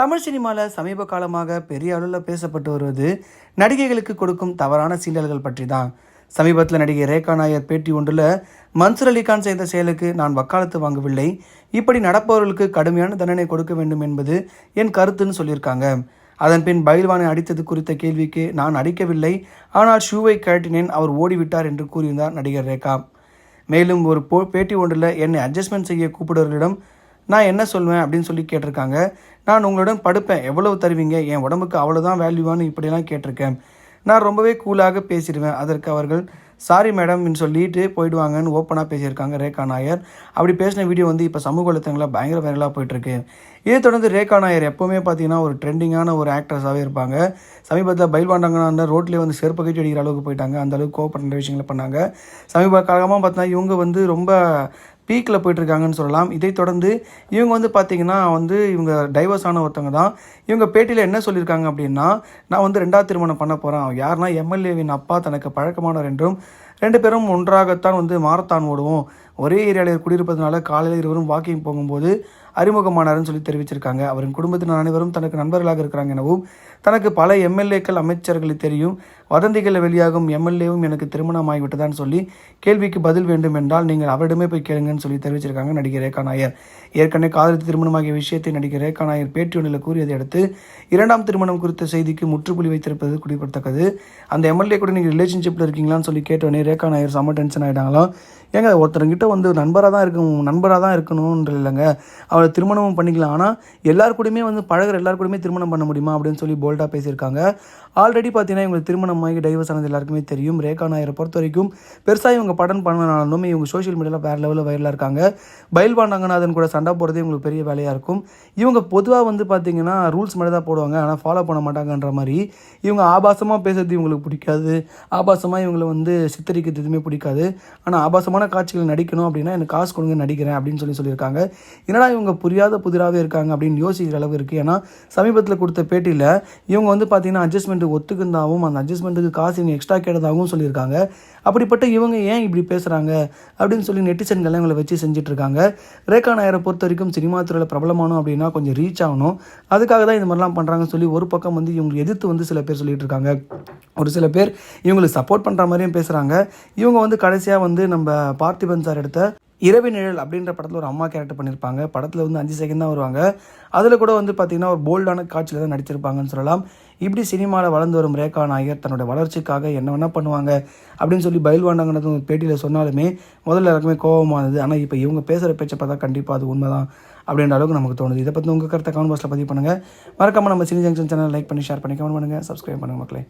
தமிழ் சினிமாவில் சமீப காலமாக பெரிய அளவில் பேசப்பட்டு வருவது நடிகைகளுக்கு கொடுக்கும் தவறான சீண்டல்கள் பற்றி தான் சமீபத்தில் நடிகை ரேகா நாயர் பேட்டி ஒன்றில் மன்சூர் அலிகான் செய்த செயலுக்கு நான் வக்காலத்து வாங்கவில்லை. இப்படி நடப்பவர்களுக்கு கடுமையான தண்டனை கொடுக்க வேண்டும் என்பது என் கருத்துன்னு சொல்லியிருக்காங்க. அதன்பின் பயில்வானை அடித்தது குறித்த கேள்விக்கு நான் அடிக்கவில்லை. ஆனால் ஷூவை கழட்டினேன் அவர் ஓடிவிட்டார் என்று கூறியிருந்தார் நடிகர் ரேகா. மேலும் ஒரு போ பேட்டி ஒன்றில் என்னை அட்ஜஸ்ட்மெண்ட் செய்ய கூப்பிடுவர்களிடம் நான் என்ன சொல்வேன் அப்படின்னு சொல்லி கேட்டிருக்காங்க. நான் உங்களுடன் படுப்பேன். எவ்வளவு தருவீங்க? என் உடம்புக்கு அவ்வளோதான் வேல்யூவான்னு இப்படிலாம் கேட்டிருக்கேன். நான் ரொம்பவே கூலாக பேசிடுவேன். அதற்கு அவர்கள் சாரி மேடம்னு சொல்லிட்டு போயிடுவாங்கன்னு ஓப்பனாக பேசியிருக்காங்க ரேகா நாயர். அப்படி பேசின வீடியோ வந்து இப்போ சமூக வலைத்தளங்களில் பயங்கர வைரலாக போயிட்டுருக்கு. இதை தொடர்ந்து ரேகா நாயர் எப்போவுமே பார்த்தீங்கன்னா ஒரு ட்ரெண்டிங்கான ஒரு ஆக்ட்ரஸாகவே இருப்பாங்க. சமீபத்தில் பயில்வாண்டாங்கன்னா ரோட்லேயே வந்து செருப்பு கட்டி அடிக்கிற அளவுக்கு போயிட்டாங்க. அந்த அளவுக்கு கோவப்பட்ட விஷயங்களை பண்ணாங்க. சமீப காலமாக பார்த்தீங்கன்னா இவங்க வந்து ரொம்ப பீக்கில் போயிட்டுருக்காங்கன்னு சொல்லலாம். இதை தொடர்ந்து இவங்க வந்து பார்த்திங்கன்னா வந்து இவங்க டைவர்ஸ் ஆன ஒருத்தவங்க தான். இவங்க பேட்டியில் என்ன சொல்லியிருக்காங்க அப்படின்னா நான் வந்து ரெண்டாவது திருமணம் பண்ண போகிறேன் யாருன்னா எம்எல்ஏவின் அப்பா தனக்கு பழக்கமானவர் என்றும் ரெண்டு பேரும் ஒன்றாகத்தான் வந்து மாரத்தான் ஓடுவோம். ஒரே ஏரியாவில் குடியிருப்பதனால காலையில் இருவரும் வாக்கிங் போகும்போது அறிமுகமானார்னு சொல்லி தெரிவிச்சிருக்காங்க. அவரின் குடும்பத்தினர் அனைவரும் தனக்கு நண்பர்களாக இருக்கிறாங்க எனவும் தனக்கு பல எம்எல்ஏக்கள் அமைச்சர்களை தெரியும். வதந்திகளில் வெளியாகும் எம்எல்ஏவும் எனக்கு திருமணம் ஆகிவிட்டதான்னு சொல்லி கேள்விக்கு பதில் வேண்டும் என்றால் நீங்கள் அவரிடமே போய் கேளுங்கன்னு சொல்லி தெரிவிச்சிருக்காங்க நடிகர் ரேகா நாயர். ஏற்கனவே காதலித்து திருமணமாகிய விஷயத்தை நடிகர் ரேகா நாயர் பேட்டி ஒன்றில் கூறியதை அடுத்து இரண்டாம் திருமணம் குறித்த செய்திக்கு முற்றுப்புள்ளி வைத்திருப்பது குறிப்பிடத்தக்கது. அந்த எம்எல்ஏ கூட நீங்கள் ரிலேஷன்ஷிப்பில் இருக்கீங்களான்னு சொல்லி கேட்டோடனே ரேகா நாயர் செம்ம டென்ஷன் ஆகிட்டாங்களாம் ஏங்க ஒருத்தருங்கிட்ட வந்து நண்பராக தான் இருக்கணும் நண்பராக தான் இருக்கணும்ன்ற இல்லைங்க. அவளை திருமணமும் பண்ணிக்கலாம். ஆனால் எல்லார் கூடயுமே வந்து பழகிற எல்லார் கூடயுமே திருமணம் பண்ண முடியுமா அப்படின்னு சொல்லி போல்டாக பேசியிருக்காங்க. ஆல்ரெடி பார்த்தீங்கன்னா இவங்க திருமணம் ஆகி டைவர்ஸ் ஆனது எல்லாருக்குமே தெரியும். ரேகா நாயரை பொறுத்த வரைக்கும் பெருசாக இவங்க படம் பண்ணனாலும் இவங்க சோஷியல் மீடியாவில் வேறு லெவலில் வைரலாக இருக்காங்க. பயில்வான் ரங்கநாதன் கூட சண்டை போகிறதே இவங்களுக்கு பெரிய வேலையாக இருக்கும். இவங்க பொதுவாக வந்து பார்த்தீங்கன்னா ரூல்ஸ் மட்டும் தான் போடுவாங்க. ஆனால் ஃபாலோ பண்ண மாட்டாங்கன்ற மாதிரி இவங்க ஆபாசமாக பேசுறது இவங்களுக்கு பிடிக்காது. ஆபாசமாக இவங்களை வந்து சித்தரிக்கிறது எதுவுமே பிடிக்காது. ஆனால் ஆபாசமாக ஆபாசமான காட்சிகள் நடிக்கணும் அப்படின்னா எனக்கு காசு கொடுங்க நடிக்கிறேன் அப்படின்னு சொல்லி சொல்லியிருக்காங்க. என்னடா இவங்க புரியாத புதிராகவே இருக்காங்க அப்படின்னு யோசிக்கிற அளவு இருக்குது ஏன்னா சமீபத்தில் கொடுத்த பேட்டியில் இவங்க வந்து பார்த்தீங்கன்னா அட்ஜஸ்ட்மெண்ட்டு ஒத்துக்குந்தாவும் அந்த அட்ஜஸ்ட்மெண்ட்டுக்கு காசு இவங்க எக்ஸ்ட்ரா கேட்டதாகவும் சொல்லியிருக்காங்க. அப்படிப்பட்ட இவங்க ஏன் இப்படி பேசுகிறாங்க அப்படின்னு சொல்லி நெட்டிசன்கள்லாம் இவங்களை வச்சு செஞ்சிட்ருக்காங்க. ரேகா நாயரை பொறுத்த வரைக்கும் சினிமா துறையில் பிரபலமானோம் அப்படின்னா கொஞ்சம் ரீச் ஆகணும். அதுக்காக தான் இந்த மாதிரிலாம் பண்ணுறாங்கன்னு சொல்லி ஒரு பக்கம் வந்து இவங்க எதிர்த்து வந்து சில பேர் சொல்லிட்டு இருக்காங்க ஒரு சில பேர் இவங்களுக்கு சப்போர்ட் பண்ணுற மாதிரியும் பேசுகிறாங்க இவங்க வந்து கடைசியாக வந்து நம்ம பார்த்திபன் சார் எடுத்த இரவு நிழல் அப்படின்ற படத்தில் ஒரு அம்மா கேரக்டர் பண்ணியிருப்பாங்க படத்தில் வந்து அஞ்சு செகண்ட் தான் வருவாங்க. அதில் கூட வந்து பார்த்திங்கன்னா ஒரு போல்டான காட்சியில் தான் நடிச்சிருப்பாங்கன்னு சொல்லலாம். இப்படி சினிமாவில் வளர்ந்து வரும் ரேகா நாயர் தன்னோட வளர்ச்சிக்காக என்ன வேணால் பண்ணுவாங்க அப்படின்னு சொல்லி பயில்வாண்டாங்கனது பேட்டியில் சொன்னாலுமே முதல்ல எல்லாருக்குமே கோபமானது. ஆனால் இப்போ இவங்க பேசுகிற பேச்சை பார்த்தா கண்டிப்பாக அது உண்மை தான் அப்படின்ற அளவுக்கு நமக்கு தோணுது. இதை பற்றி உங்கள் கருத்தை கமெண்ட் பாக்ஸில் பதிவு பண்ணுங்கள் மறக்காமல் நம்ம சினி ஜங்ஷன் சேனல் லைக் பண்ணி ஷேர் பண்ணி கமெண்ட் பண்ணுங்கள் சப்ஸ்கிரைப் பண்ணுங்கள் மக்களே.